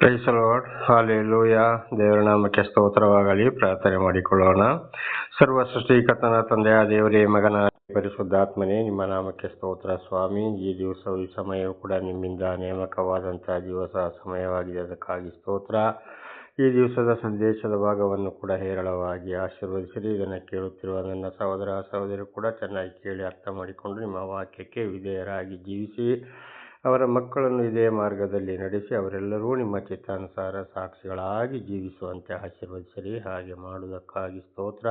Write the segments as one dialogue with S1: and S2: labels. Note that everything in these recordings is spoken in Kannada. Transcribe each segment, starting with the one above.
S1: ಪ್ರೈಸ್ ಲಾರ್ಡ್ ಹಾಲೆಲೂಯ ದೇವರ ನಾಮಕ್ಕೆ ಸ್ತೋತ್ರವಾಗಲಿ. ಪ್ರಾರ್ಥನೆ ಮಾಡಿಕೊಳ್ಳೋಣ. ಸರ್ವ ಸೃಷ್ಟಿಕರ್ತನ ತಂದೆಯ ದೇವರೇ ಮಗನ ಪರಿಶುದ್ಧಾತ್ಮನೇ, ನಿಮ್ಮ ನಾಮಕ್ಕೆ ಸ್ತೋತ್ರ ಸ್ವಾಮಿ. ಈ ದಿವಸವು ಈ ಸಮಯವು ಕೂಡ ನಿಮ್ಮಿಂದ ನೇಮಕವಾದಂತಹ ದಿವಸ, ಸಮಯವಾಗಿದೆ. ಅದಕ್ಕಾಗಿ ಸ್ತೋತ್ರ. ಈ ದಿವಸದ ಸಂದೇಶದ ಭಾಗವನ್ನು ಕೂಡ ಹೇರಳವಾಗಿ ಆಶೀರ್ವದಿಸಿರಿ. ಇದನ್ನು ಕೇಳುತ್ತಿರುವ ನನ್ನ ಸಹೋದರ ಸಹೋದರಿ ಕೂಡ ಚೆನ್ನಾಗಿ ಕೇಳಿ ಅರ್ಥ ಮಾಡಿಕೊಂಡು ನಿಮ್ಮ ವಾಕ್ಯಕ್ಕೆ ವಿಧೇಯರಾಗಿ ಜೀವಿಸಿ. ಅವರ ಮಕ್ಕಳನ್ನು ಇದೇ ಮಾರ್ಗದಲ್ಲಿ ನಡೆಸಿ ಅವರೆಲ್ಲರೂ ನಿಮ್ಮ ಚಿತ್ತಾನುಸಾರ ಸಾಕ್ಷಿಗಳಾಗಿ ಜೀವಿಸುವಂತೆ ಆಶೀರ್ವದಿಸಿರಿ. ಹಾಗೆ ಮಾಡುವುದಕ್ಕಾಗಿ ಸ್ತೋತ್ರ.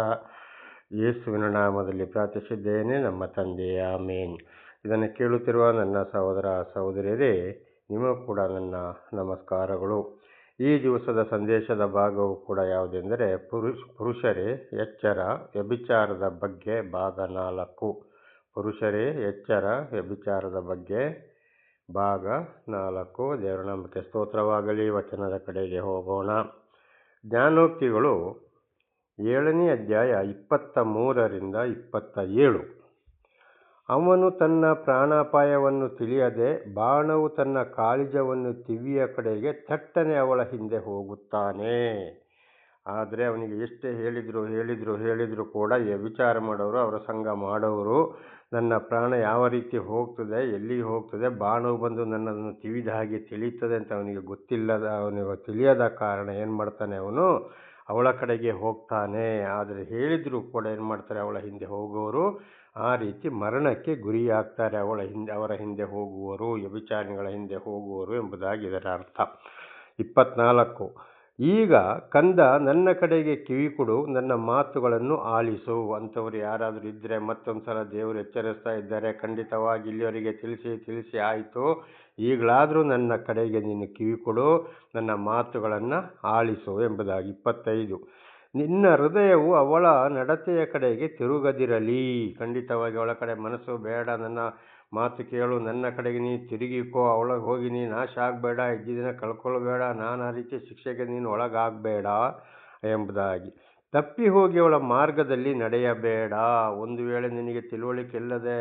S1: ಯೇಸುವಿನ ನಾಮದಲ್ಲಿ ಪ್ರಾರ್ಥಿಸಿದ್ದೇನೆ. ನಮ್ಮ ತಂದೆಯ ಮೇನ್ ಇದನ್ನು ಕೇಳುತ್ತಿರುವ ನನ್ನ ಸಹೋದರ, ಸಹೋದರಿಯರೇ ನಿಮಗೂ ಕೂಡ ನನ್ನ ನಮಸ್ಕಾರಗಳು. ಈ ದಿವಸದ ಸಂದೇಶದ ಭಾಗವು ಕೂಡ ಯಾವುದೆಂದರೆ, ಪುರುಷ, ಪುರುಷರೇ, ಎಚ್ಚರ, ವ್ಯಭಿಚಾರದ ಬಗ್ಗೆ ಭಾಗ ನಾಲ್ಕು. ಪುರುಷರೇ, ಎಚ್ಚರ, ವ್ಯಭಿಚಾರದ ಬಗ್ಗೆ ಭಾಗ ನಾಲ್ಕು ದೇವರ ನಂಬಿಕೆ ಸ್ತೋತ್ರವಾಗಲಿ, ವಚನದ ಕಡೆಗೆ ಹೋಗೋಣ. ಜ್ಞಾನೋಕ್ತಿಗಳು ಏಳನೇ ಅಧ್ಯಾಯ ಇಪ್ಪತ್ತ ಮೂರರಿಂದ ಇಪ್ಪತ್ತ ಏಳು. ಅವನು ತನ್ನ ಪ್ರಾಣಾಪಾಯವನ್ನು ತಿಳಿಯದೆ ಬಾಣವು ತನ್ನ ಕಾಳಿಜವನ್ನು ತಿವಿಯ ಕಡೆಗೆ ಥಟ್ಟನೆ ಅವಳ ಹಿಂದೆ ಹೋಗುತ್ತಾನೆ. ಆದರೆ ಅವನಿಗೆ ಎಷ್ಟೇ ಹೇಳಿದರು ಹೇಳಿದರು ಹೇಳಿದರು ಕೂಡ ವಿಚಾರ ಮಾಡೋರು, ಅವರ ಸಂಘ ಮಾಡೋರು, ನನ್ನ ಪ್ರಾಣ ಯಾವ ರೀತಿ ಹೋಗ್ತದೆ ಎಲ್ಲಿ ಹೋಗ್ತದೆ ಬಾಣವು ಬಂದು ನನ್ನನ್ನು ತಿವಿದ ಹಾಗೆ ತಿಳಿಯುತ್ತದೆ ಅಂತ ಅವನಿಗೆ ಗೊತ್ತಿಲ್ಲದ, ಅವನಿಗೆ ತಿಳಿಯದ ಕಾರಣ ಏನು ಮಾಡ್ತಾನೆ ಅವನು? ಅವಳ ಕಡೆಗೆ ಹೋಗ್ತಾನೆ. ಆದರೆ ಹೇಳಿದರೂ ಕೂಡ ಏನು ಮಾಡ್ತಾರೆ, ಅವಳ ಹಿಂದೆ ಹೋಗೋರು, ಆ ರೀತಿ ಮರಣಕ್ಕೆ ಗುರಿಯಾಗ್ತಾರೆ ಅವಳ ಹಿಂದೆ, ಅವರ ಹಿಂದೆ ಹೋಗುವರು ವ್ಯಭಿಚಾರಿಗಳ ಹಿಂದೆ ಹೋಗುವರು ಎಂಬುದಾಗಿ ಇದರ ಅರ್ಥ. ಇಪ್ಪತ್ನಾಲ್ಕು. ಈಗ ಕಂದ ನನ್ನ ಕಡೆಗೆ ಕಿವಿ ಕೊಡು ನನ್ನ ಮಾತುಗಳನ್ನು ಆಲಿಸು ಅಂಥವ್ರು ಯಾರಾದರೂ ಇದ್ದರೆ ಮತ್ತೊಂದು ಸಲ ದೇವರು ಎಚ್ಚರಿಸ್ತಾ ಇದ್ದಾರೆ. ಖಂಡಿತವಾಗಿ ಇಲ್ಲಿವರಿಗೆ ತಿಳಿಸಿ ತಿಳಿಸಿ ಆಯಿತು. ಈಗಲಾದರೂ ನನ್ನ ಕಡೆಗೆ ನೀನು ಕಿವಿ ಕೊಡು ನನ್ನ ಮಾತುಗಳನ್ನು ಆಲಿಸು ಎಂಬುದಾಗಿ. ಇಪ್ಪತ್ತೈದು. ನಿನ್ನ ಹೃದಯವು ಅವಳ ನಡತೆಯ ಕಡೆಗೆ ತಿರುಗದಿರಲಿ. ಖಂಡಿತವಾಗಿ ಅವಳ ಕಡೆ ಮನಸ್ಸು ಬೇಡ. ನನ್ನ ಮಾತು ಕೇಳು, ನನ್ನ ಕಡೆಗೆ ನೀನು ತಿರುಗಿಕೋ ಅವಳಗೆ ಹೋಗಿ ನೀನು ನಾಶ ಆಗಬೇಡ ಇದ್ದಿದ್ದನ್ನು ಕಳ್ಕೊಳ್ಬೇಡ, ನಾನು ರೀತಿ ಶಿಕ್ಷೆಗೆ ನೀನು ಒಳಗಾಗಬೇಡ ಎಂಬುದಾಗಿ. ತಪ್ಪಿ ಹೋಗಿ ಅವಳ ಮಾರ್ಗದಲ್ಲಿ ನಡೆಯಬೇಡ. ಒಂದು ವೇಳೆ ನಿನಗೆ ತಿಳುವಳಿಕೆ ಇಲ್ಲದೆ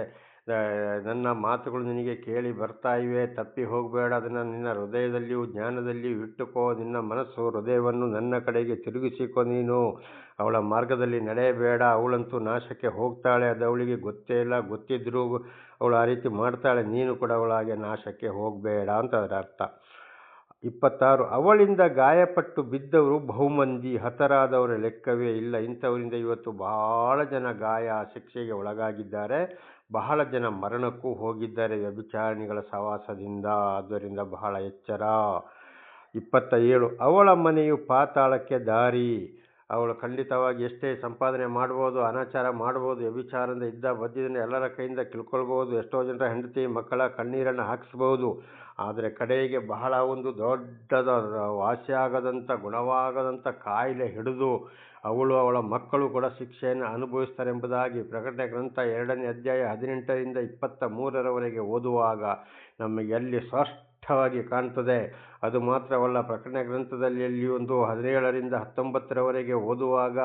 S1: ನನ್ನ ಮಾತುಗಳು ನಿನಗೆ ಕೇಳಿ ಬರ್ತಾ ಇವೆ, ತಪ್ಪಿ ಹೋಗಬೇಡ, ಅದನ್ನು ನಿನ್ನ ಹೃದಯದಲ್ಲಿಯೂ ಜ್ಞಾನದಲ್ಲಿಯೂ ಇಟ್ಟುಕೋ, ನಿನ್ನ ಮನಸ್ಸು ಹೃದಯವನ್ನು ನನ್ನ ಕಡೆಗೆ ತಿರುಗಿಸಿಕೊ ನೀನು. ಅವಳ ಮಾರ್ಗದಲ್ಲಿ ನಡೆಯಬೇಡ, ಅವಳಂತೂ ನಾಶಕ್ಕೆ ಹೋಗ್ತಾಳೆ, ಅದು ಅವಳಿಗೆ ಗೊತ್ತೇ ಇಲ್ಲ ಗೊತ್ತಿದ್ದರೂ ಅವಳು ಆ ರೀತಿ ಮಾಡ್ತಾಳೆ, ನೀನು ಕೂಡ ಅವಳಾಗೆ ನಾಶಕ್ಕೆ ಹೋಗಬೇಡ ಅಂತ ಅದರ ಅರ್ಥ. ಇಪ್ಪತ್ತಾರು, ಅವಳಿಂದ ಗಾಯಪಟ್ಟು ಬಿದ್ದವರು ಬಹುಮಂದಿ, ಹತರಾದವರ ಲೆಕ್ಕವೇ ಇಲ್ಲ, ಇಂಥವರಿಂದ ಇವತ್ತು ಬಹಳ ಜನ ಗಾಯ ಶಿಕ್ಷೆಗೆ ಒಳಗಾಗಿದ್ದಾರೆ, ಬಹಳ ಜನ ಮರಣಕ್ಕೂ ಹೋಗಿದ್ದಾರೆ ವ್ಯಭಿಚಾರಣಿಗಳ ಸವಾಸದಿಂದ, ಆದ್ದರಿಂದ ಬಹಳ ಎಚ್ಚರ. ಇಪ್ಪತ್ತ ಏಳು ಅವಳ ಮನೆಯು ಪಾತಾಳಕ್ಕೆ ದಾರಿ ಅವಳು ಖಂಡಿತವಾಗಿ ಎಷ್ಟೇ ಸಂಪಾದನೆ ಮಾಡ್ಬೋದು, ಅನಾಚಾರ ಮಾಡ್ಬೋದು, ವ್ಯಭಿಚಾರದಿಂದ ಇದ್ದ ಬದ್ದಿದಿಂದ ಎಲ್ಲರ ಕೈಯಿಂದ ಕಿಳ್ಕೊಳ್ಬೋದು ಎಷ್ಟೋ ಜನರ ಹೆಂಡತಿ ಮಕ್ಕಳ ಕಣ್ಣೀರನ್ನು ಹಾಕಿಸ್ಬೋದು ಆದರೆ ಕಡೆಗೆ ಬಹಳ ಒಂದು ದೊಡ್ಡದ ವಾಸಿಯಾಗದಂಥ ಗುಣವಾಗದಂಥ ಕಾಯಿಲೆ ಹಿಡಿದು ಅವಳು ಅವಳ ಮಕ್ಕಳು ಕೂಡ ಶಿಕ್ಷೆಯನ್ನು ಅನುಭವಿಸ್ತಾರೆ ಎಂಬುದಾಗಿ ಪ್ರಕಟಣೆ ಗ್ರಂಥ ಎರಡನೇ ಅಧ್ಯಾಯ ಹದಿನೆಂಟರಿಂದ ಇಪ್ಪತ್ತ ಮೂರರವರೆಗೆ ಓದುವಾಗ ನಮಗೆ ಎಲ್ಲಿ ಸ್ಪಷ್ಟವಾಗಿ ಕಾಣ್ತದೆ. ಅದು ಮಾತ್ರವಲ್ಲ ಪ್ರಕರಣ ಗ್ರಂಥದಲ್ಲಿ ಒಂದು ಹದಿನೇಳರಿಂದ ಹತ್ತೊಂಬತ್ತರವರೆಗೆ ಓದುವಾಗ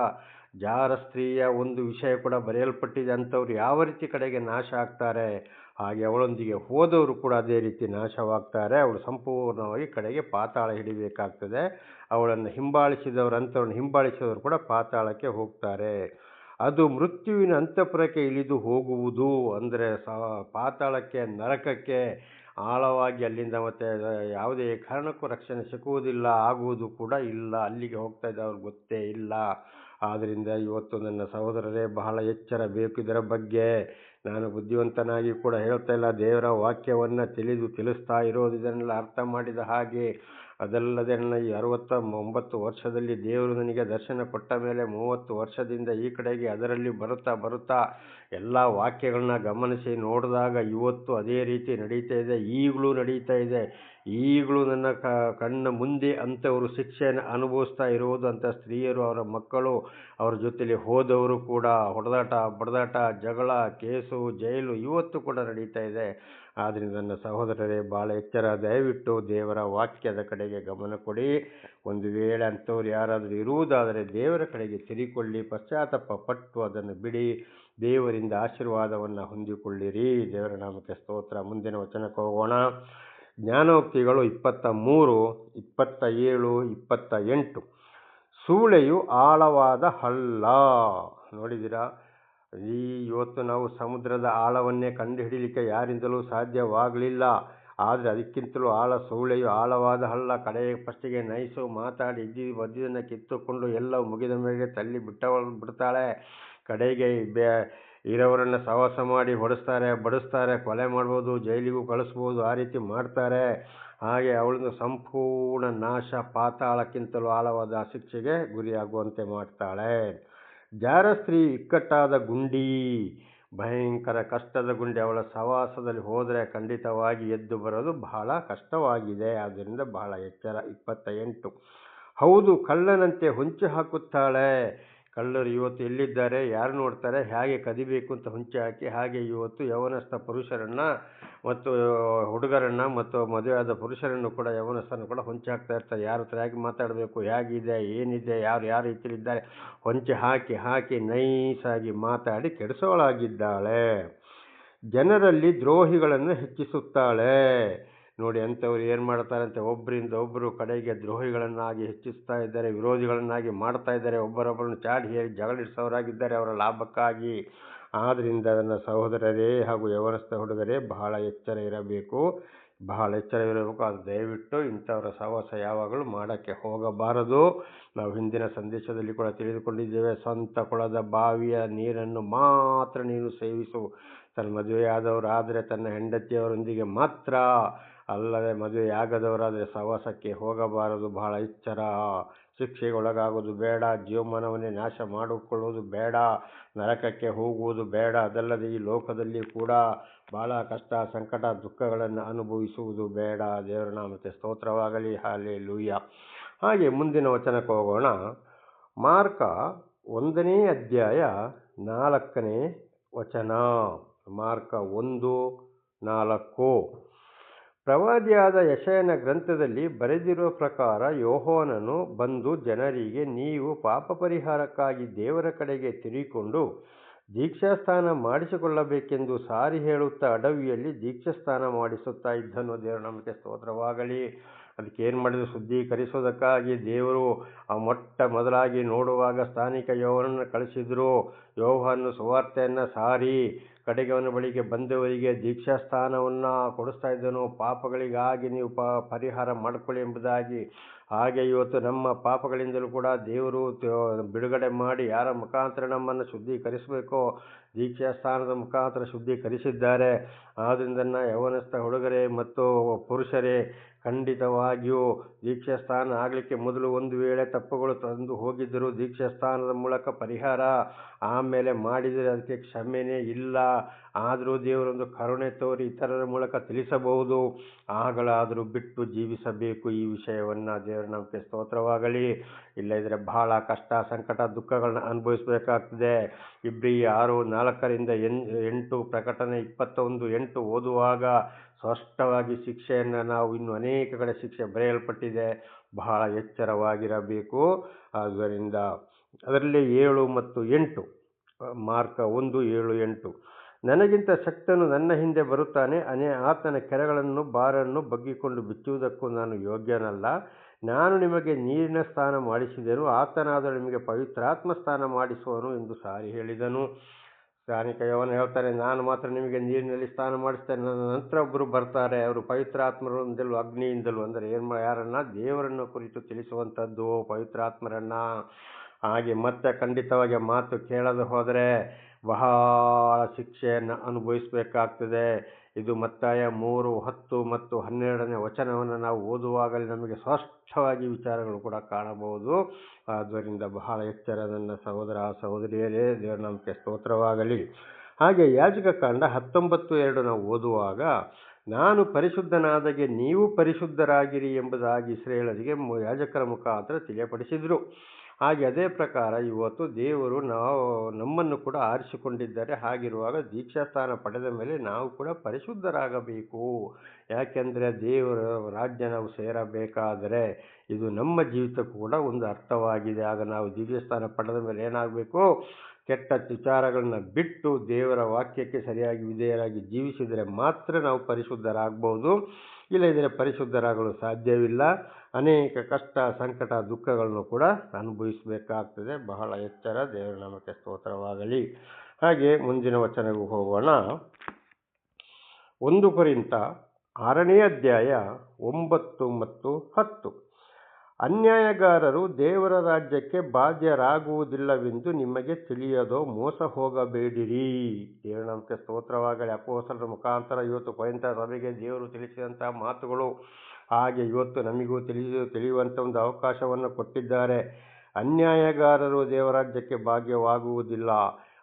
S1: ಜಾರ ಸ್ತ್ರೀಯ ಒಂದು ವಿಷಯ ಕೂಡ ಬರೆಯಲ್ಪಟ್ಟಿದೆ. ಅಂಥವ್ರು ಯಾವ ರೀತಿ ಕಡೆಗೆ ನಾಶ ಆಗ್ತಾರೆ? ಹಾಗೆ ಅವಳೊಂದಿಗೆ ಹೋದವರು ಕೂಡ ಅದೇ ರೀತಿ ನಾಶವಾಗ್ತಾರೆ. ಅವಳು ಸಂಪೂರ್ಣವಾಗಿ ಕಡೆಗೆ ಪಾತಾಳ ಹಿಡಿಬೇಕಾಗ್ತದೆ. ಅವಳನ್ನು ಹಿಂಬಾಲಿಸಿದವರು, ಅಂಥವ್ರನ್ನ ಹಿಂಬಾಲಿಸಿದವರು ಕೂಡ ಪಾತಾಳಕ್ಕೆ ಹೋಗ್ತಾರೆ. ಅದು ಮೃತ್ಯುವಿನ ಅಂತಃಪುರಕ್ಕೆ ಇಳಿದು ಹೋಗುವುದು ಅಂದರೆ ಸ, ಪಾತಾಳಕ್ಕೆ, ನರಕಕ್ಕೆ ಆಳವಾಗಿ ಅಲ್ಲಿಂದ ಮತ್ತೆ ಯಾವುದೇ ಕಾರಣಕ್ಕೂ ರಕ್ಷಣೆ ಸಿಕ್ಕುವುದಿಲ್ಲ ಆಗುವುದು ಕೂಡ ಇಲ್ಲ. ಅಲ್ಲಿಗೆ ಹೋಗ್ತಾ ಇದ್ದವ್ರಿಗೆ ಗೊತ್ತೇ ಇಲ್ಲ. ಆದ್ದರಿಂದ ಇವತ್ತು ನನ್ನ ಸಹೋದರರೇ, ಬಹಳ ಎಚ್ಚರ ಬೇಕು ಇದರ ಬಗ್ಗೆ. ನಾನು ಬುದ್ಧಿವಂತನಾಗಿ ಕೂಡ ಹೇಳ್ತಾ ಇಲ್ಲ. ದೇವರ ವಾಕ್ಯವನ್ನು ತಿಳಿದು ತಿಳಿಸ್ತಾ ಇರೋದು ಇದನ್ನೆಲ್ಲ ಅರ್ಥ ಮಾಡಿದ ಹಾಗೆ. ಅದಲ್ಲದೆ ನನ್ನ ಈ ಅರವತ್ತ ಒಂಬತ್ತು ವರ್ಷದಲ್ಲಿ ದೇವರು ನನಗೆ ದರ್ಶನ ಕೊಟ್ಟ ಮೇಲೆ ಮೂವತ್ತು ವರ್ಷದಿಂದ ಈ ಕಡೆಗೆ ಅದರಲ್ಲಿ ಬರುತ್ತಾ ಬರುತ್ತಾ ಎಲ್ಲ ವಾಕ್ಯಗಳನ್ನ ಗಮನಿಸಿ ನೋಡಿದಾಗ ಇವತ್ತು ಅದೇ ರೀತಿ ನಡೀತಾ ಇದೆ, ಈಗಲೂ ನಡೀತಾ ಇದೆ. ಈಗಲೂ ನನ್ನ ಕಣ್ಣ ಮುಂದೆ ಅಂಥವರು ಶಿಕ್ಷೆಯನ್ನು ಅನುಭವಿಸ್ತಾ ಇರುವುದು ಅಂತ ಸ್ತ್ರೀಯರು, ಅವರ ಮಕ್ಕಳು, ಅವರ ಜೊತೆಲಿ ಹೋದವರು ಕೂಡ ಹೊಡೆದಾಟ, ಬಡದಾಟ, ಜಗಳ, ಕೇಸು, ಜೈಲು ಇವತ್ತು ಕೂಡ ನಡೀತಾ ಇದೆ. ಆದರೆ ನನ್ನ ಸಹೋದರರೇ ಭಾಳ ಎಚ್ಚರ ದಯವಿಟ್ಟು ದೇವರ ವಾಕ್ಯದ ಕಡೆಗೆ ಗಮನ ಕೊಡಿ. ಒಂದು ವೇಳೆ ಅಂಥವ್ರು ಯಾರಾದರೂ ಇರುವುದಾದರೆ ದೇವರ ಕಡೆಗೆ ತಿರಿಕೊಳ್ಳಿ ಪಶ್ಚಾತ್ತಾಪ ಪಟ್ಟು ಅದನ್ನು ಬಿಡಿ. ದೇವರಿಂದ ಆಶೀರ್ವಾದವನ್ನು ಹೊಂದಿಕೊಳ್ಳಿರಿ. ದೇವರ ನಾಮಕ್ಕೆ ಸ್ತೋತ್ರ. ಮುಂದಿನ ವಚನಕ್ಕೆ ಹೋಗೋಣ. ಜ್ಞಾನೋಕ್ತಿಗಳು ಇಪ್ಪತ್ತ ಮೂರು, ಇಪ್ಪತ್ತ ಏಳು, ಇಪ್ಪತ್ತ ಎಂಟು. ಸೂಳೆಯು ಆಳವಾದ ಹಳ್ಳ. ನೋಡಿದಿರಾ ಈ ಇವತ್ತು ನಾವು ಸಮುದ್ರದ ಆಳವನ್ನೇ ಕಂಡುಹಿಡಿಯಲಿಕ್ಕೆ ಯಾರಿಂದಲೂ ಸಾಧ್ಯವಾಗಲಿಲ್ಲ. ಆದರೆ ಅದಕ್ಕಿಂತಲೂ ಆಳ ಸೂಳೆಯು ಆಳವಾದ ಹಳ್ಳ. ಕಡೆಯ ಫಸ್ಟಿಗೆ ನೈಸು ಮಾತಾಡಿ ಇದ್ದಿ ಬದ್ದಿದ್ದನ್ನು ಕಿತ್ತುಕೊಂಡು ಎಲ್ಲ ಮುಗಿದ ಮೇಲೆ ತಳ್ಳಿ ಬಿಟ್ಟವಳು ಬಿಡ್ತಾಳೆ. ಕಡೆಗೆ ಬೆ ಇರೋರನ್ನು ಸಹವಾಸ ಮಾಡಿ ಹೊಡೆಸ್ತಾರೆ, ಬಡಿಸ್ತಾರೆ, ಕೊಲೆ ಮಾಡ್ಬೋದು, ಜೈಲಿಗೂ ಕಳಿಸ್ಬೋದು, ಆ ರೀತಿ ಮಾಡ್ತಾರೆ. ಹಾಗೆ ಅವಳನ್ನು ಸಂಪೂರ್ಣ ನಾಶ, ಪಾತಾಳಕ್ಕಿಂತಲೂ ಆಳವಾದ ಶಿಕ್ಷೆಗೆ ಗುರಿಯಾಗುವಂತೆ ಮಾಡ್ತಾಳೆ. ಜಾರ ಸ್ತ್ರೀ ಇಕ್ಕಟ್ಟಾದ ಗುಂಡಿ, ಭಯಂಕರ ಕಷ್ಟದ ಗುಂಡಿ. ಅವಳ ಸವಾಸದಲ್ಲಿ ಹೋದರೆ ಖಂಡಿತವಾಗಿ ಎದ್ದು ಬರೋದು ಬಹಳ ಕಷ್ಟವಾಗಿದೆ. ಆದ್ದರಿಂದ ಬಹಳ ಎಚ್ಚರ. ಇಪ್ಪತ್ತ ಹೌದು, ಕಳ್ಳನಂತೆ ಹೊಂಚು ಹಾಕುತ್ತಾಳೆ. ಕಳ್ಳರು ಇವತ್ತು ಎಲ್ಲಿದ್ದಾರೆ, ಯಾರು ನೋಡ್ತಾರೆ, ಹೇಗೆ ಕದಿಬೇಕು ಅಂತ ಹೊಂಚೆ ಹಾಕಿ, ಹಾಗೆ ಇವತ್ತು ಯವನಸ್ಥ ಪುರುಷರನ್ನು ಮತ್ತು ಹುಡುಗರನ್ನು ಮತ್ತು ಮದುವೆಯಾದ ಪುರುಷರನ್ನು ಕೂಡ ಯವನಸ್ಥರನ್ನು ಕೂಡ ಹೊಂಚೆ ಹಾಕ್ತಾ ಇರ್ತಾರೆ. ಯಾರ ಹತ್ರ ಹೇಗೆ ಮಾತಾಡಬೇಕು, ಹೇಗಿದೆ, ಏನಿದೆ, ಯಾರು ಯಾರು ರೀತಿಯಲ್ಲಿದ್ದಾರೆ ಹೊಂಚೆ ಹಾಕಿ ಹಾಕಿ ನೈಸಾಗಿ ಮಾತಾಡಿ ಕೆಡಿಸೋಳಾಗಿದ್ದಾಳೆ. ಜನರಲ್ಲಿ ದ್ರೋಹಿಗಳನ್ನು ಹೆಚ್ಚಿಸುತ್ತಾಳೆ. ನೋಡಿ ಅಂಥವ್ರು ಏನು ಮಾಡ್ತಾರಂತೆ ಒಬ್ಬರಿಂದ ಒಬ್ಬರು ಕಡೆಗೆ ದ್ರೋಹಿಗಳನ್ನಾಗಿ ಹೆಚ್ಚಿಸ್ತಾ ಇದ್ದಾರೆ, ವಿರೋಧಿಗಳನ್ನಾಗಿ ಮಾಡ್ತಾ ಇದ್ದಾರೆ, ಒಬ್ಬರೊಬ್ಬರನ್ನು ಚಾಡಿ ಹೇಳಿ ಜಗಳಿಸೋರಾಗಿದ್ದಾರೆ ಅವರ ಲಾಭಕ್ಕಾಗಿ. ಆದ್ದರಿಂದ ನನ್ನ ಸಹೋದರರೇ ಹಾಗೂ ಯವನಸ್ಥ ಹುಡುಗರೇ, ಬಹಳ ಎಚ್ಚರ ಇರಬೇಕು. ಬಹಳ ಎಚ್ಚರ ಇರಬೇಕು. ಅದು ದಯವಿಟ್ಟು ಇಂಥವರ ಸಹವಾಸ ಯಾವಾಗಲೂ ಮಾಡೋಕ್ಕೆ ಹೋಗಬಾರದು. ನಾವು ಹಿಂದಿನ ಸಂದೇಶದಲ್ಲಿ ಕೂಡ ತಿಳಿದುಕೊಂಡಿದ್ದೇವೆ, ಸ್ವಂತ ಕೊಳದ ಬಾವಿಯ ನೀರನ್ನು ಮಾತ್ರ ನೀನು ಸೇವಿಸು. ತನ್ನ ಮದುವೆಯಾದವರಾದರೆ ತನ್ನ ಹೆಂಡತಿಯವರೊಂದಿಗೆ ಮಾತ್ರ ಅಲ್ಲದೆ ಮದುವೆಯಾಗದವರಾದರೆ ಸಹವಾಸಕ್ಕೆ ಹೋಗಬಾರದು, ಬಹಳ ಎಚ್ಚರ. ಶಿಕ್ಷೆಗೆ ಒಳಗಾಗೋದು ಬೇಡ, ಜೀವಮಾನವನ್ನೇ ನಾಶ ಮಾಡಿಕೊಳ್ಳುವುದು ಬೇಡ, ನರಕಕ್ಕೆ ಹೋಗುವುದು ಬೇಡ. ಅದಲ್ಲದೆ ಈ ಲೋಕದಲ್ಲಿ ಕೂಡ ಬಹಳ ಕಷ್ಟ, ಸಂಕಟ, ದುಃಖಗಳನ್ನು ಅನುಭವಿಸುವುದು ಬೇಡ. ದೇವರ ನಾಮಕ್ಕೆ ಸ್ತೋತ್ರವಾಗಲಿ ಹಾಲೆ ಲೂಯ್ಯ ಹಾಗೆ ಮುಂದಿನ ವಚನಕ್ಕೆ ಹೋಗೋಣ. ಮಾರ್ಕ ಒಂದನೇ ಅಧ್ಯಾಯ ನಾಲ್ಕನೇ ವಚನ. ಮಾರ್ಕ ಒಂದು ನಾಲ್ಕು. ಪ್ರವಾದಿಯಾದ ಯಶಯನ ಗ್ರಂಥದಲ್ಲಿ ಬರೆದಿರುವ ಪ್ರಕಾರ ಯೋಹೋನನು ಬಂದು ಜನರಿಗೆ, ನೀವು ಪಾಪ ಪರಿಹಾರಕ್ಕಾಗಿ ದೇವರ ಕಡೆಗೆ ತಿರುಗಿಕೊಂಡು ದೀಕ್ಷಾಸ್ಥಾನ ಮಾಡಿಸಿಕೊಳ್ಳಬೇಕೆಂದು ಸಾರಿ ಹೇಳುತ್ತಾ ಅಡವಿಯಲ್ಲಿ ದೀಕ್ಷಾಸ್ಥಾನ ಮಾಡಿಸುತ್ತಾ ಇದ್ದನು. ದೇವರ, ನಮಗೆ ಸ್ತೋತ್ರವಾಗಲಿ. ಅದಕ್ಕೆ ಏನು ಮಾಡಿದ್ರು? ಶುದ್ಧೀಕರಿಸೋದಕ್ಕಾಗಿ ದೇವರು ಆ ಮೊಟ್ಟ ಮೊದಲಾಗಿ ನೋಡುವಾಗ ಸ್ಥಾನಿಕ ಯೋಹನನ್ನು ಕಳಿಸಿದರು ಯೋಹನ್ನು ಸುವಾರ್ತೆಯನ್ನು ಸಾರಿ ಕಡೆಗೆ ಅವನ ಬಳಿಗೆ ಬಂದವರಿಗೆ ದೀಕ್ಷಾಸ್ಥಾನವನ್ನು ಕೊಡಿಸ್ತಾ ಇದ್ದನು ಪಾಪಗಳಿಗಾಗಿ ನೀವು ಪ, ಪರಿಹಾರ ಮಾಡಿಕೊಳ್ಳಿ ಎಂಬುದಾಗಿ. ಹಾಗೆ ಇವತ್ತು ನಮ್ಮ ಪಾಪಗಳಿಂದಲೂ ಕೂಡ ದೇವರು ಬಿಡುಗಡೆ ಮಾಡಿ ಯಾರ ಮುಖಾಂತರ ನಮ್ಮನ್ನು ಶುದ್ಧೀಕರಿಸಬೇಕೋ. ದೀಕ್ಷಾಸ್ಥಾನದ ಮುಖಾಂತರ ಶುದ್ಧೀಕರಿಸಿದ್ದಾರೆ. ಆದ್ದರಿಂದ ಯವನಸ್ಥ ಹುಡುಗರೇ ಮತ್ತು ಪುರುಷರೇ, ಖಂಡಿತವಾಗಿಯೂ ದೀಕ್ಷಾಸ್ಥಾನ ಆಗಲಿಕ್ಕೆ ಮೊದಲು ಒಂದು ವೇಳೆ ತಪ್ಪುಗಳು ತಂದು ಹೋಗಿದ್ದರು ದೀಕ್ಷಾಸ್ಥಾನದ ಮೂಲಕ ಪರಿಹಾರ ಆಮೇಲೆ ಮಾಡಿದರೆ ಅದಕ್ಕೆ ಕ್ಷಮೆನೇ ಇಲ್ಲ. ಆದರೂ ದೇವರೊಂದು ಕರುಣೆ ತೋರಿ ಇತರರ ಮೂಲಕ ತಿಳಿಸಬಹುದು. ಆಗಲಾದರೂ ಬಿಟ್ಟು ಜೀವಿಸಬೇಕು. ಈ ವಿಷಯವನ್ನು ದೇವರ ನಮಗೆ ಸ್ತೋತ್ರವಾಗಲಿ. ಇಲ್ಲದಿದ್ದರೆ ಬಹಳ ಕಷ್ಟ, ಸಂಕಟ, ದುಃಖಗಳನ್ನ ಅನುಭವಿಸಬೇಕಾಗ್ತದೆ. ಇಬ್ಬರಿ ಆರು ನಾಲ್ಕರಿಂದ ಎನ್, ಎಂಟು, ಪ್ರಕಟಣೆ ಇಪ್ಪತ್ತೊಂದು, ಎಂಟು ಓದುವಾಗ ಸ್ಪಷ್ಟವಾಗಿ ಶಿಕ್ಷೆಯನ್ನು ನಾವು ಇನ್ನು ಅನೇಕ ಕಡೆ ಶಿಕ್ಷೆ ಬರೆಯಲ್ಪಟ್ಟಿದೆ. ಬಹಳ ಎಚ್ಚರವಾಗಿರಬೇಕು. ಆದ್ದರಿಂದ ಅದರಲ್ಲಿ ಏಳು ಮತ್ತು ಎಂಟು, ಮಾರ್ಕ ಒಂದು, ಏಳು, ಎಂಟು. ನನಗಿಂತ ಶಕ್ತನು ನನ್ನ ಹಿಂದೆ ಬರುತ್ತಾನೆ. ಅನೇ, ಆತನ ಕೆರೆಗಳನ್ನು, ಬಾರನ್ನು ಬಗ್ಗಿಕೊಂಡು ಬಿಚ್ಚುವುದಕ್ಕೂ ನಾನು ಯೋಗ್ಯನಲ್ಲ. ನಾನು ನಿಮಗೆ ನೀರಿನ ಸ್ಥಾನ ಮಾಡಿಸಿದೆನು. ಆತನಾದರೂ ನಿಮಗೆ ಪವಿತ್ರಾತ್ಮ ಸ್ಥಾನ ಮಾಡಿಸುವನು ಎಂದು ಸಾರಿ ಹೇಳಿದನು. ಯೋವನ ಹೇಳ್ತಾರೆ, ನಾನು ಮಾತ್ರ ನಿಮಗೆ ನೀರಿನಲ್ಲಿ ಸ್ನಾನ ಮಾಡಿಸ್ತೇನೆ. ನನ್ನ ನಂತರ ಒಬ್ಬರು ಬರ್ತಾರೆ. ಅವರು ಪವಿತ್ರಾತ್ಮರಿಂದಲೂ ಅಗ್ನಿಯಿಂದಲೂ ಅಂದರೆ ಏನು ಯಾರನ್ನ? ದೇವರನ್ನು ಕುರಿತು ತಿಳಿಸುವಂಥದ್ದು ಪವಿತ್ರಾತ್ಮರನ್ನ. ಹಾಗೆ ಮತ್ತೆ ಖಂಡಿತವಾಗಿ ಮಾತು ಕೇಳದು ಹೋದರೆ ಬಹಳ ಶಿಕ್ಷೆಯನ್ನು ಅನುಭವಿಸಬೇಕಾಗ್ತದೆ. ಇದು ಮತ್ತಾಯ ಮೂರು, ಹತ್ತು ಮತ್ತು ಹನ್ನೆರಡನೇ ವಚನವನ್ನು ನಾವು ಓದುವಾಗಲೇ ನಮಗೆ ಸ್ಪಷ್ಟವಾಗಿ ವಿಚಾರಗಳು ಕೂಡ ಕಾಣಬಹುದು. ಆದ್ದರಿಂದ ಬಹಳ ಎಚ್ಚರ ನನ್ನ ಸಹೋದರ ಸಹೋದರಿಯರೇ, ದೇವರ ನಮಗೆ ಸ್ತೋತ್ರವಾಗಲಿ. ಹಾಗೆ ಯಾಜಕ ಕಾಂಡ ಹತ್ತೊಂಬತ್ತು ಎರಡು ನಾವು ಓದುವಾಗ, ನಾನು ಪರಿಶುದ್ಧನಾದಗೆ ನೀವು ಪರಿಶುದ್ಧರಾಗಿರಿ ಎಂಬುದಾಗಿ ಇಸ್ರೇಲರಿಗೆ ಯಾಜಕರ ಮುಖಾಂತರ ತಿಳಿಯಪಡಿಸಿದರು. ಹಾಗೆ ಅದೇ ಪ್ರಕಾರ ಇವತ್ತು ದೇವರು ನಾವು, ನಮ್ಮನ್ನು ಕೂಡ ಆರಿಸಿಕೊಂಡಿದ್ದಾರೆ. ಹಾಗಿರುವಾಗ ದೀಕ್ಷಾಸ್ಥಾನ ಪಡೆದ ಮೇಲೆ ನಾವು ಕೂಡ ಪರಿಶುದ್ಧರಾಗಬೇಕು. ಯಾಕೆಂದರೆ ದೇವರ ರಾಜ್ಯ ನಾವು ಸೇರಬೇಕಾದರೆ ಇದು ನಮ್ಮ ಜೀವಿತಕ್ಕೂ ಕೂಡ ಒಂದು ಅರ್ಥವಾಗಿದೆ. ಆಗ ನಾವು ದೀಕ್ಷಾಸ್ಥಾನ ಪಡೆದ ಮೇಲೆ ಏನಾಗಬೇಕು? ಕೆಟ್ಟ ವಿಚಾರಗಳನ್ನ ಬಿಟ್ಟು ದೇವರ ವಾಕ್ಯಕ್ಕೆ ಸರಿಯಾಗಿ ವಿಧೇಯರಾಗಿ ಜೀವಿಸಿದರೆ ಮಾತ್ರ ನಾವು ಪರಿಶುದ್ಧರಾಗ್ಬೋದು. ಇಲ್ಲದಿದ್ದರೆ ಪರಿಶುದ್ಧರಾಗಲು ಸಾಧ್ಯವಿಲ್ಲ. ಅನೇಕ ಕಷ್ಟ, ಸಂಕಟ, ದುಃಖಗಳನ್ನು ಕೂಡ ಅನುಭವಿಸಬೇಕಾಗ್ತದೆ. ಬಹಳ ಎಚ್ಚರ. ದೇವರ ನಾಮಕ್ಕೆ ಸ್ತೋತ್ರವಾಗಲಿ. ಹಾಗೆ ಮುಂದಿನ ವಚನಗೂ ಹೋಗೋಣ. ಒಂದು ಕುರಿತ ಆರನೇ ಅಧ್ಯಾಯ ಒಂಬತ್ತು ಮತ್ತು ಹತ್ತು. ಅನ್ಯಾಯಗಾರರು ದೇವರ ರಾಜ್ಯಕ್ಕೆ ಬಾಧ್ಯರಾಗುವುದಿಲ್ಲವೆಂದು ನಿಮಗೆ ತಿಳಿಯದೋ ಮೋಸ ಹೋಗಬೇಡಿರಿ. ದೇವರ ಸ್ತೋತ್ರವಾಗಲಿ. ಅಪೋಸಲರ ಮುಖಾಂತರ ಇವತ್ತು ಕೊಯಂತ ಸಭೆಗೆ ದೇವರು ತಿಳಿಸಿದಂತಹ ಮಾತುಗಳು. ಹಾಗೆ ಇವತ್ತು ನಮಗೂ ತಿಳಿದು ತಿಳಿಯುವಂಥ ಒಂದು ಅವಕಾಶವನ್ನು ಕೊಟ್ಟಿದ್ದಾರೆ. ಅನ್ಯಾಯಗಾರರು ದೇವರಾಜ್ಯಕ್ಕೆ ಭಾಗ್ಯವಾಗುವುದಿಲ್ಲ.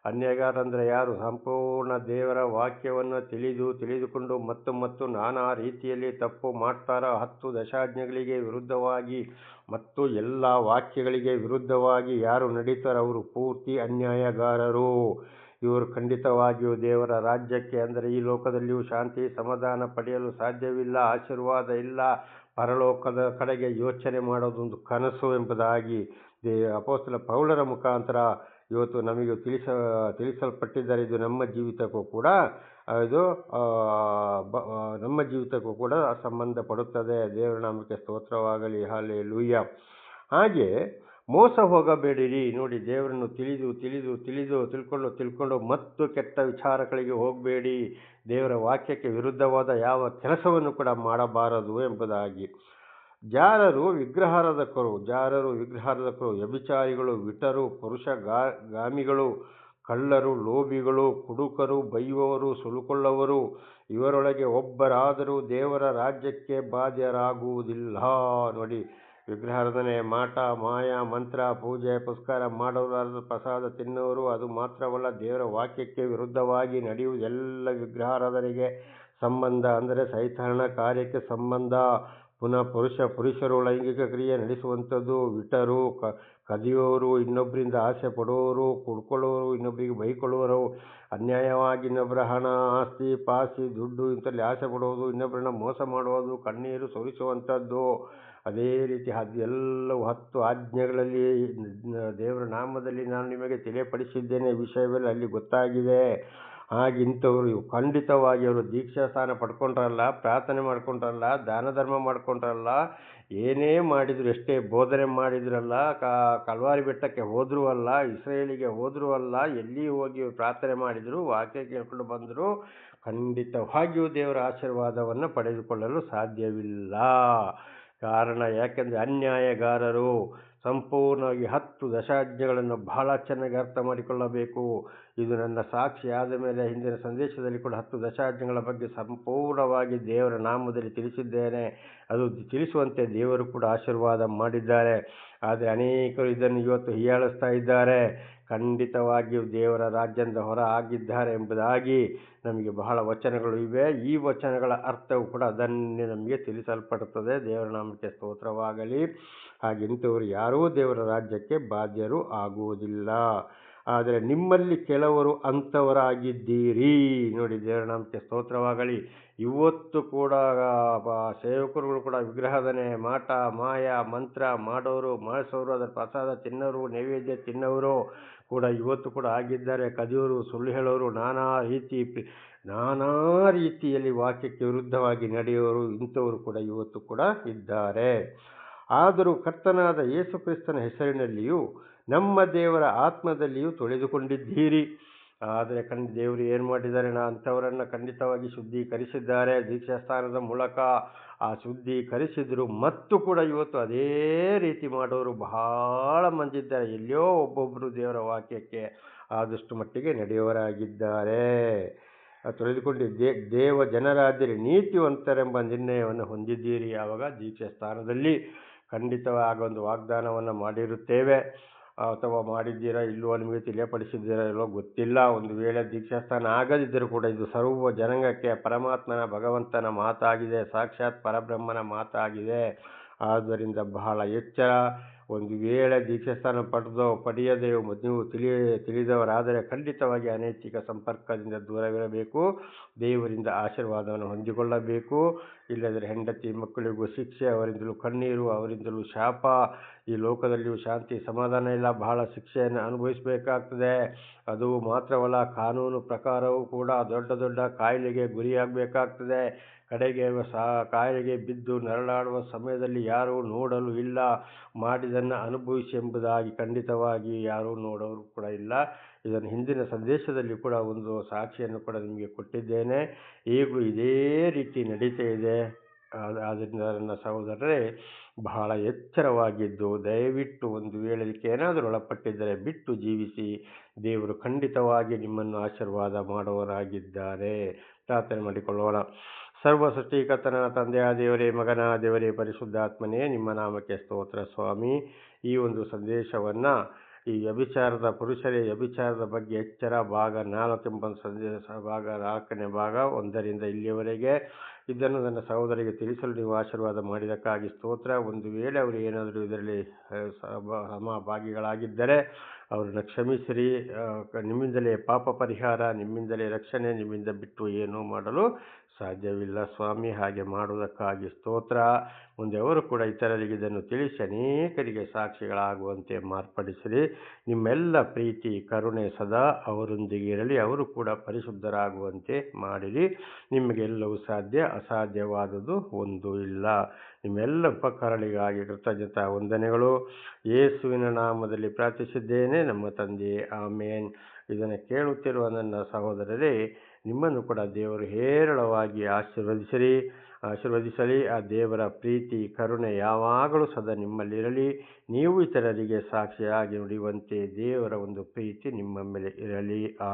S1: ಅನ್ಯಾಯಗಾರಂದರೆ ಯಾರು? ಸಂಪೂರ್ಣ ದೇವರ ವಾಕ್ಯವನ್ನು ತಿಳಿದು, ತಿಳಿದುಕೊಂಡು ಮತ್ತು ಮತ್ತು ನಾನಾ ರೀತಿಯಲ್ಲಿ ತಪ್ಪು ಮಾಡ್ತಾರೋ. ಹತ್ತು ದಶಾಜ್ಞೆಗಳಿಗೆ ವಿರುದ್ಧವಾಗಿ ಮತ್ತು ಎಲ್ಲ ವಾಕ್ಯಗಳಿಗೆ ವಿರುದ್ಧವಾಗಿ ಯಾರು ನಡೀತಾರೋ? ಅವರು ಪೂರ್ತಿ ಅನ್ಯಾಯಗಾರರು. ಇವರು ಖಂಡಿತವಾಗಿಯೂ ದೇವರ ರಾಜ್ಯಕ್ಕೆ, ಅಂದರೆ ಈ ಲೋಕದಲ್ಲಿಯೂ ಶಾಂತಿ ಸಮಾಧಾನ ಪಡೆಯಲು ಸಾಧ್ಯವಿಲ್ಲ, ಆಶೀರ್ವಾದ ಇಲ್ಲ, ಪರಲೋಕದ ಕಡೆಗೆ ಯೋಚನೆ ಮಾಡೋದೊಂದು ಕನಸು ಎಂಬುದಾಗಿ ದೇ ಅಪೋಸ್ತಲ ಪೌಲರ ಮುಖಾಂತರ ಇವತ್ತು ನಮಗೆ ತಿಳಿಸ, ತಿಳಿಸಲ್ಪಟ್ಟಿದ್ದಾರೆ. ಇದು ನಮ್ಮ ಜೀವಿತಕ್ಕೂ ಕೂಡ ಇದು ನಮ್ಮ ಜೀವಿತಕ್ಕೂ ಕೂಡ ಸಂಬಂಧಪಡುತ್ತದೆ. ದೇವರ ನಾಮಕ್ಕೆ ಸ್ತೋತ್ರವಾಗಲಿ. ಹಾಲೆ ಲೂಯ್ಯ ಹಾಗೆ ಮೋಸ ಹೋಗಬೇಡಿರಿ. ನೋಡಿ, ದೇವರನ್ನು ತಿಳಿದು ತಿಳಿದು ತಿಳಿದು, ತಿಳ್ಕೊಂಡು ತಿಳ್ಕೊಂಡು ಮತ್ತು ಕೆಟ್ಟ ವಿಚಾರಗಳಿಗೆ ಹೋಗಬೇಡಿ. ದೇವರ ವಾಕ್ಯಕ್ಕೆ ವಿರುದ್ಧವಾದ ಯಾವ ಕೆಲಸವನ್ನು ಕೂಡ ಮಾಡಬಾರದು ಎಂಬುದಾಗಿ. ಜಾರರು ವಿಗ್ರಹಾರಾಧಕರು ಜಾರರು ವಿಗ್ರಹಾರಾಧಕರು, ವ್ಯಭಿಚಾರಿಗಳು, ವಿಟರು, ಪುರುಷ ಗಾಮಿಗಳು, ಕಳ್ಳರು, ಲೋಭಿಗಳು, ಕುಡುಕರು, ಬೈಯುವವರು ಸುಲುಕೊಳ್ಳವರು ಇವರೊಳಗೆ ಒಬ್ಬರಾದರೂ ದೇವರ ರಾಜ್ಯಕ್ಕೆ ಬಾಧ್ಯರಾಗುವುದಿಲ್ಲ. ನೋಡಿ ವಿಗ್ರಹಾರಾಧನೆ, ಮಾಟ, ಮಾಯ, ಮಂತ್ರ, ಪೂಜೆ, ಪುಸ್ಕಾರ ಮಾಡೋರಾದ ಪ್ರಸಾದ ತಿನ್ನುವರು ಅದು ಮಾತ್ರವಲ್ಲ, ದೇವರ ವಾಕ್ಯಕ್ಕೆ ವಿರುದ್ಧವಾಗಿ ನಡೆಯುವುದೆಲ್ಲ ವಿಗ್ರಹಾರಾಧನೆಗೆ ಸಂಬಂಧ. ಅಂದರೆ ಸೈತಾನ ಕಾರ್ಯಕ್ಕೆ ಸಂಬಂಧ. ಪುನಃ ಪುರುಷ, ಪುರುಷರು ಲೈಂಗಿಕ ಕ್ರಿಯೆ ನಡೆಸುವಂಥದ್ದು. ವಿಟರು, ಕ ಕದಿಯೋರು ಇನ್ನೊಬ್ಬರಿಂದ ಆಸೆ ಪಡುವವರು ಕುಡ್ಕೊಳ್ಳೋರು, ಇನ್ನೊಬ್ಬರಿಗೆ ಬೈಕೊಳ್ಳುವರು ಅನ್ಯಾಯವಾಗಿ ಇನ್ನೊಬ್ಬರ ಹಣ, ಆಸ್ತಿ, ಪಾಸ್ತಿ, ದುಡ್ಡು ಇಂಥಲ್ಲಿ ಆಸೆ ಪಡುವುದು ಇನ್ನೊಬ್ಬರನ್ನ ಮೋಸ ಮಾಡುವುದು, ಕಣ್ಣೀರು ಸುರಿಸುವಂಥದ್ದು. ಅದೇ ರೀತಿ ಅದೆಲ್ಲವೂ ಹತ್ತು ಆಜ್ಞೆಗಳಲ್ಲಿ ದೇವರ ನಾಮದಲ್ಲಿ ನಾನು ನಿಮಗೆ ತಿಳಿಯಪಡಿಸಿದ್ದೇನೆ. ವಿಷಯವೆಲ್ಲ ಅಲ್ಲಿ ಗೊತ್ತಾಗಿದೆ. ಹಾಗಿಂಥವ್ರು ಖಂಡಿತವಾಗಿ ಅವರು ದೀಕ್ಷಾ ಸ್ಥಾನ ಪಡ್ಕೊಂಡ್ರಲ್ಲ, ಪ್ರಾರ್ಥನೆ ಮಾಡ್ಕೊಂಡ್ರಲ್ಲ, ದಾನ ಧರ್ಮ ಮಾಡ್ಕೊಂಡ್ರಲ್ಲ, ಏನೇ ಮಾಡಿದರು ಎಷ್ಟೇ ಬೋಧನೆ ಮಾಡಿದ್ರಲ್ಲ ಕಲ್ವಾರಿ ಬೆಟ್ಟಕ್ಕೆ ಹೋದರೂ ಅಲ್ಲ, ಇಸ್ರೇಲಿಗೆ ಹೋದರೂ ಅಲ್ಲ, ಎಲ್ಲಿ ಹೋಗಿ ಪ್ರಾರ್ಥನೆ ಮಾಡಿದರೂ, ವಾಕ್ಯ ಕೇಳ್ಕೊಂಡು ಬಂದರು, ಖಂಡಿತವಾಗಿಯೂ ದೇವರ ಆಶೀರ್ವಾದವನ್ನು ಪಡೆದುಕೊಳ್ಳಲು ಸಾಧ್ಯವಿಲ್ಲ. ಕಾರಣ ಯಾಕೆಂದರೆ ಅನ್ಯಾಯಗಾರರು ಸಂಪೂರ್ಣವಾಗಿ ಹತ್ತು ದಶಾಜ್ಞೆಗಳನ್ನು ಬಹಳ ಚೆನ್ನಾಗಿ ಅರ್ಥ ಮಾಡಿಕೊಳ್ಳಬೇಕು. ಇದು ನನ್ನ ಸಾಕ್ಷಿ ಆದ ಮೇಲೆ ಹಿಂದಿನ ಸಂದೇಶದಲ್ಲಿ ಕೂಡ ಹತ್ತು ದಶಾಜ್ಞೆಗಳ ಬಗ್ಗೆ ಸಂಪೂರ್ಣವಾಗಿ ದೇವರ ನಾಮದಲ್ಲಿ ತಿಳಿಸಿದ್ದೇನೆ. ಅದು ತಿಳಿಸುವಂತೆ ದೇವರು ಕೂಡ ಆಶೀರ್ವಾದ ಮಾಡಿದ್ದಾರೆ. ಆದರೆ ಅನೇಕರು ಇದನ್ನು ಇವತ್ತು ಹೀಯಾಳಿಸ್ತಾ ಇದ್ದಾರೆ. ಖಂಡಿತವಾಗಿಯೂ ದೇವರ ರಾಜ್ಯದಿಂದ ಹೊರ ಆಗಿದ್ದಾರೆ ಎಂಬುದಾಗಿ ನಮಗೆ ಬಹಳ ವಚನಗಳು ಇವೆ. ಈ ವಚನಗಳ ಅರ್ಥವು ಕೂಡ ಅದನ್ನೇ ನಮಗೆ ತಿಳಿಸಲ್ಪಡುತ್ತದೆ. ದೇವರ ನಾಮಕ್ಕೆ ಸ್ತೋತ್ರವಾಗಲಿ. ಹಾಗೆಂಥವರು ಯಾರೂ ದೇವರ ರಾಜ್ಯಕ್ಕೆ ಬಾಧ್ಯರು ಆಗುವುದಿಲ್ಲ. ಆದರೆ ನಿಮ್ಮಲ್ಲಿ ಕೆಲವರು ಅಂಥವರಾಗಿದ್ದೀರಿ. ನೋಡಿ ದೇವರ ನಾಮಕ್ಕೆ ಸ್ತೋತ್ರವಾಗಲಿ. ಇವತ್ತು ಕೂಡ ಸೇವಕರುಗಳು ಕೂಡ ವಿಗ್ರಹದನೆ ಮಾಟ, ಮಾಯ, ಮಂತ್ರ ಮಾಡೋರು, ಮಾಡಿಸೋರು, ಅದರ ಪ್ರಸಾದ ತಿನ್ನೋರು, ನೈವೇದ್ಯ ತಿನ್ನೋರು ಕೂಡ ಇವತ್ತು ಕೂಡ ಆಗಿದ್ದಾರೆ. ಕದಿಯೋರು, ಸುಳ್ಳು ಹೇಳೋರು, ನಾನಾ ರೀತಿ ನಾನಾ ರೀತಿಯಲ್ಲಿ ವಾಕ್ಯಕ್ಕೆ ವಿರುದ್ಧವಾಗಿ ನಡೆಯೋರು ಇಂಥವರು ಕೂಡ ಇವತ್ತು ಕೂಡ ಇದ್ದಾರೆ. ಆದರೂ ಕರ್ತನಾದ ಯೇಸು ಕ್ರಿಸ್ತನ ಹೆಸರಿನಲ್ಲಿಯೂ ನಮ್ಮ ದೇವರ ಆತ್ಮದಲ್ಲಿಯೂ ತೊಳೆದುಕೊಂಡಿದ್ದೀರಿ. ಆದರೆ ಖಂಡ ದೇವರು ಏನು ಮಾಡಿದ್ದಾರೆ? ನಾ ಅಂಥವರನ್ನು ಖಂಡಿತವಾಗಿ ಶುದ್ಧೀಕರಿಸಿದ್ದಾರೆ. ದೀಕ್ಷಾಸ್ಥಾನದ ಮೂಲಕ ಆ ಶುದ್ಧೀಕರಿಸಿದರು. ಮತ್ತು ಕೂಡ ಇವತ್ತು ಅದೇ ರೀತಿ ಮಾಡೋರು ಬಹಳ ಮಂದಿದ್ದಾರೆ. ಎಲ್ಲಿಯೋ ಒಬ್ಬೊಬ್ಬರು ದೇವರ ವಾಕ್ಯಕ್ಕೆ ಆದಷ್ಟು ಮಟ್ಟಿಗೆ ನಡೆಯುವರಾಗಿದ್ದಾರೆ ತೊಳೆದುಕೊಂಡು ದೇ ದೇವ ಜನರಾದರೆ, ನೀತಿವಂತರೆಂಬ ನಿರ್ಣಯವನ್ನು ಹೊಂದಿದ್ದೀರಿ. ಯಾವಾಗ ದೀಕ್ಷಾ ಸ್ಥಾನದಲ್ಲಿ ಖಂಡಿತವಾಗಿ ಒಂದು ವಾಗ್ದಾನವನ್ನು ಮಾಡಿರುತ್ತೇವೆ. ಅಥವಾ ಮಾಡಿದ್ದೀರಾ ಇಲ್ಲವೋ ನಿಮಗೆ ತಿಳಿಯಪಡಿಸಿದ್ದೀರಾ ಇಲ್ಲವೋ ಗೊತ್ತಿಲ್ಲ. ಒಂದು ವೇಳೆ ದೀಕ್ಷಾಸ್ಥಾನ ಆಗದಿದ್ದರೂ ಕೂಡ ಇದು ಸರ್ವ ಜನಾಂಗಕ್ಕೆ ಪರಮಾತ್ಮನ, ಭಗವಂತನ ಮಾತಾಗಿದೆ. ಸಾಕ್ಷಾತ್ ಪರಬ್ರಹ್ಮನ ಮಾತಾಗಿದೆ. ಆದ್ದರಿಂದ ಬಹಳ ಎಚ್ಚರ ಒಂದು ವೇಳೆ ದೀಕ್ಷಾಸ್ಥಾನ ಪಡೆದೋ ಪಡೆಯದೆ ನೀವು ತಿಳಿ, ತಿಳಿದವರಾದರೆ ಖಂಡಿತವಾಗಿ ಅನೈತಿಕ ಸಂಪರ್ಕದಿಂದ ದೂರವಿರಬೇಕು. ದೇವರಿಂದ ಆಶೀರ್ವಾದವನ್ನು ಹೊಂದಿಕೊಳ್ಳಬೇಕು. ಇಲ್ಲದರೆ ಹೆಂಡತಿ ಮಕ್ಕಳಿಗೂ ಶಿಕ್ಷೆ, ಅವರಿಂದಲೂ ಕಣ್ಣೀರು, ಅವರಿಂದಲೂ ಶಾಪ. ಈ ಲೋಕದಲ್ಲಿಯೂ ಶಾಂತಿ, ಸಮಾಧಾನ ಇಲ್ಲ. ಬಹಳ ಶಿಕ್ಷೆಯನ್ನು ಅನುಭವಿಸಬೇಕಾಗ್ತದೆ. ಅದು ಮಾತ್ರವಲ್ಲ, ಕಾನೂನು ಪ್ರಕಾರವೂ ಕೂಡ ದೊಡ್ಡ ದೊಡ್ಡ ಕಾಯಿಲೆಗೆ ಗುರಿಯಾಗಬೇಕಾಗ್ತದೆ. ಕಡೆಗೆ ಕಾಯಿಲೆಗೆ ಬಿದ್ದು ನರಳಾಡುವ ಸಮಯದಲ್ಲಿ ಯಾರೂ ನೋಡಲು ಇಲ್ಲ. ಮಾಡಿದ್ದನ್ನು ಅನುಭವಿಸಿ ಎಂಬುದಾಗಿ ಖಂಡಿತವಾಗಿ ಯಾರೂ ನೋಡೋರು ಕೂಡ ಇಲ್ಲ. ಇದನ್ನು ಹಿಂದಿನ ಸಂದೇಶದಲ್ಲಿ ಕೂಡ ಒಂದು ಸಾಕ್ಷಿಯನ್ನು ಕೂಡ ನಿಮಗೆ ಕೊಟ್ಟಿದ್ದೇನೆ. ಈಗಲೂ ಇದೇ ರೀತಿ ನಡೀತಾ ಇದೆ. ಆದ್ದರಿಂದ ನನ್ನ ಸಹೋದರರೇ, ಬಹಳ ಎಚ್ಚರವಾಗಿದ್ದು, ದಯವಿಟ್ಟು ಒಂದು ವೇಳೆ ಇದಕ್ಕೆ ಏನಾದರೂ ಒಳಪಟ್ಟಿದ್ದರೆ ಬಿಟ್ಟು ಜೀವಿಸಿ. ದೇವರು ಖಂಡಿತವಾಗಿ ನಿಮ್ಮನ್ನು ಆಶೀರ್ವಾದ ಮಾಡುವವರಾಗಿದ್ದಾರೆ. ಪ್ರಾರ್ಥನೆ ಮಾಡಿಕೊಳ್ಳೋಣ. ಸರ್ವ ಸೃಷ್ಟಿಕರ್ತನ ತಂದೆಯ ದೇವರೇ, ಮಗನ ದೇವರೇ, ಪರಿಶುದ್ಧಾತ್ಮನೇ ನಿಮ್ಮ ನಾಮಕ್ಕೆ ಸ್ತೋತ್ರ ಸ್ವಾಮಿ. ಈ ಒಂದು ಸಂದೇಶವನ್ನು ಈ ವ್ಯಭಿಚಾರದ ಪುರುಷರೇ, ವ್ಯಭಿಚಾರದ ಬಗ್ಗೆ ಎಚ್ಚರ ಭಾಗ ನಾಲ್ಕೆಂಬ ಸಂದೇಶ ಭಾಗ, ನಾಲ್ಕನೇ ಭಾಗ ಒಂದರಿಂದ ಇಲ್ಲಿಯವರೆಗೆ. ಇದನ್ನು ನನ್ನ ಸಹೋದರಿಗೆ ತಿಳಿಸಲು ನೀವು ಆಶೀರ್ವಾದ ಮಾಡಿದಕ್ಕಾಗಿ ಸ್ತೋತ್ರ. ಒಂದು ವೇಳೆ ಅವರು ಏನಾದರೂ ಇದರಲ್ಲಿ ಸಮಭಾಗಿಗಳಾಗಿದ್ದರೆ ಅವರನ್ನು ಕ್ಷಮಿಸಿರಿ. ನಿಮ್ಮಿಂದಲೇ ಪಾಪ ಪರಿಹಾರ, ನಿಮ್ಮಿಂದಲೇ ರಕ್ಷಣೆ, ನಿಮ್ಮಿಂದ ಬಿಟ್ಟು ಏನೂ ಮಾಡಲು ಸಾಧ್ಯವಿಲ್ಲ. ಸ್ವಾಮಿ ಹಾಗೆ ಮಾಡುವುದಕ್ಕಾಗಿ ಸ್ತೋತ್ರ. ಮುಂದೆ ಅವರು ಕೂಡ ಇತರರಿಗೆ ಇದನ್ನು ತಿಳಿಸಿ, ಅನೇಕರಿಗೆ ಸಾಕ್ಷಿಗಳಾಗುವಂತೆ ಮಾರ್ಪಡಿಸಿರಿ. ನಿಮ್ಮೆಲ್ಲ ಪ್ರೀತಿ, ಕರುಣೆ ಸದಾ ಅವರೊಂದಿಗೆ ಇರಲಿ. ಅವರು ಕೂಡ ಪರಿಶುದ್ಧರಾಗುವಂತೆ ಮಾಡಿರಿ. ನಿಮಗೆಲ್ಲವೂ ಸಾಧ್ಯ. ಅಸಾಧ್ಯವಾದುದು ಒಂದು ಇಲ್ಲ. ನಿಮ್ಮೆಲ್ಲ ಉಪಕರಣಗಳಿಗಾಗಿ ಕೃತಜ್ಞತಾ ವಂದನೆಗಳು. ಯೇಸುವಿನ ನಾಮದಲ್ಲಿ ಪ್ರಾರ್ಥಿಸಿದ್ದೇನೆ. ನಮ್ಮ ತಂದೆ ಆಮೇನ್. ಇದನ್ನು ಕೇಳುತ್ತಿರುವ ನನ್ನ ಸಹೋದರರೇ ನಿಮ್ಮನ್ನು ಕೂಡ ದೇವರು ಹೇರಳವಾಗಿ ಆಶೀರ್ವದಿಸಲಿ ಆಶೀರ್ವದಿಸಲಿ. ಆ ದೇವರ ಪ್ರೀತಿ, ಕರುಣೆ ಯಾವಾಗಲೂ ಸದಾ ನಿಮ್ಮಲ್ಲಿರಲಿ ನೀವು ಇತರರಿಗೆ ಸಾಕ್ಷಿಯಾಗಿ ನುಡಿಯುವಂತೆ ದೇವರ ಒಂದು ಪ್ರೀತಿ ನಿಮ್ಮ ಮೇಲೆ ಇರಲಿ. ಆ